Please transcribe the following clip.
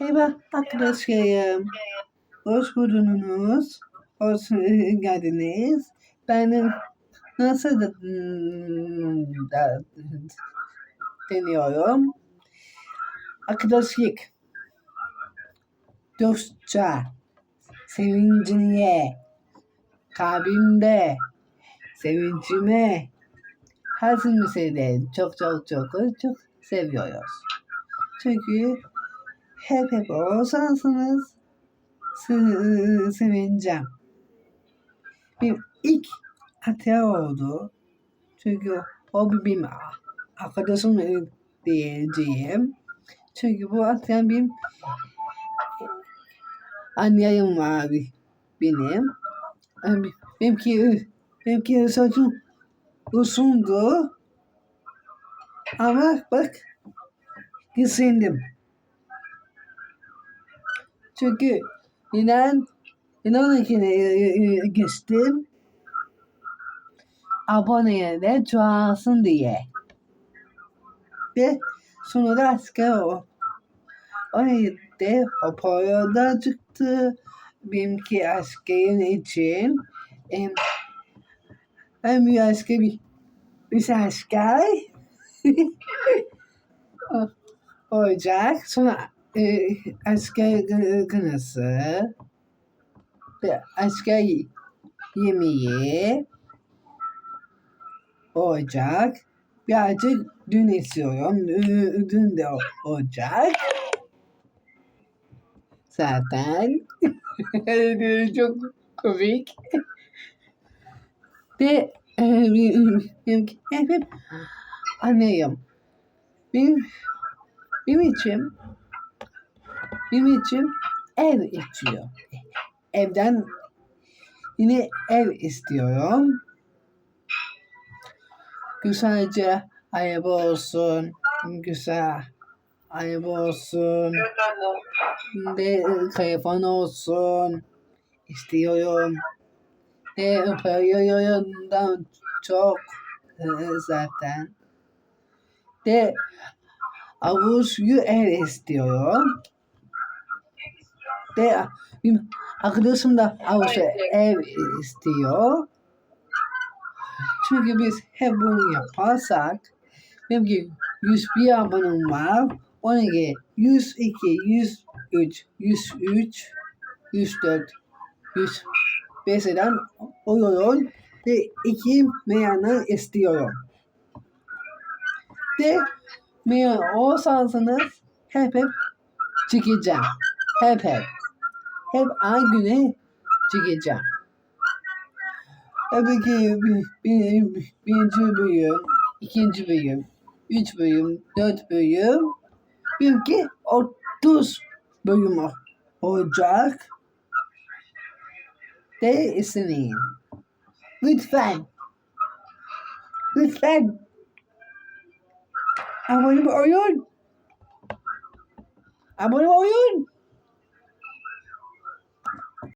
Merhaba arkadaşlarım. Hoş buldunuz. Hoş geldiniz. Ben nasıl da, da deniyorum. Arkadaşlık. Dostça. Sevincine. Kalbimde. Sevincime. Her mesele çok çok çok çok seviyoruz. Çünkü hep hep olsanız sevineceğim. Benim ilk hata oldu. Çünkü o benim arkadaşım diyeceğim. Çünkü bu hata benim annem var benim. Benimki, benimki saçım uzundu. Ama bak gitsindim. Çünkü inan inanınkine geçtim. Aboneye de çoğalsın diye. Ve sonra da asker o. O de hoparlörde çıktı. Benimki askerin için. Em, ben bir asker bir, bir asker olacak. Sonra e, asker kınası ve asker yemeği olacak. Birazcık dün istiyorum. Dün- de olacak. Zaten. Çok komik. Ve e, benim, hep annem. Benim, benim için benim için ev istiyor. Evden yine ev istiyorum. Güzelce araba olsun. Güzel araba olsun. De telefon olsun. İstiyorum. De parayından çok e, zaten. De avuçlu ev istiyorum. De benim arkadaşım da avuçlu ev istiyor. Çünkü biz hep bunu yaparsak benim ki 101 abonem var. Onun gibi 102, 103, 103, 104, 105'den oluyor ve iki meyanı istiyorum. De meyan olsanız hep hep çıkacağım. Hep hep. Hep güne çıkacağım. Tabii ki bir, birinci bölüm, ikinci bölüm, üç bölüm, dört bölüm. Benimki 30 bölüm olacak. De isteyin. Lütfen. Lütfen. Abone olun. Abone olun.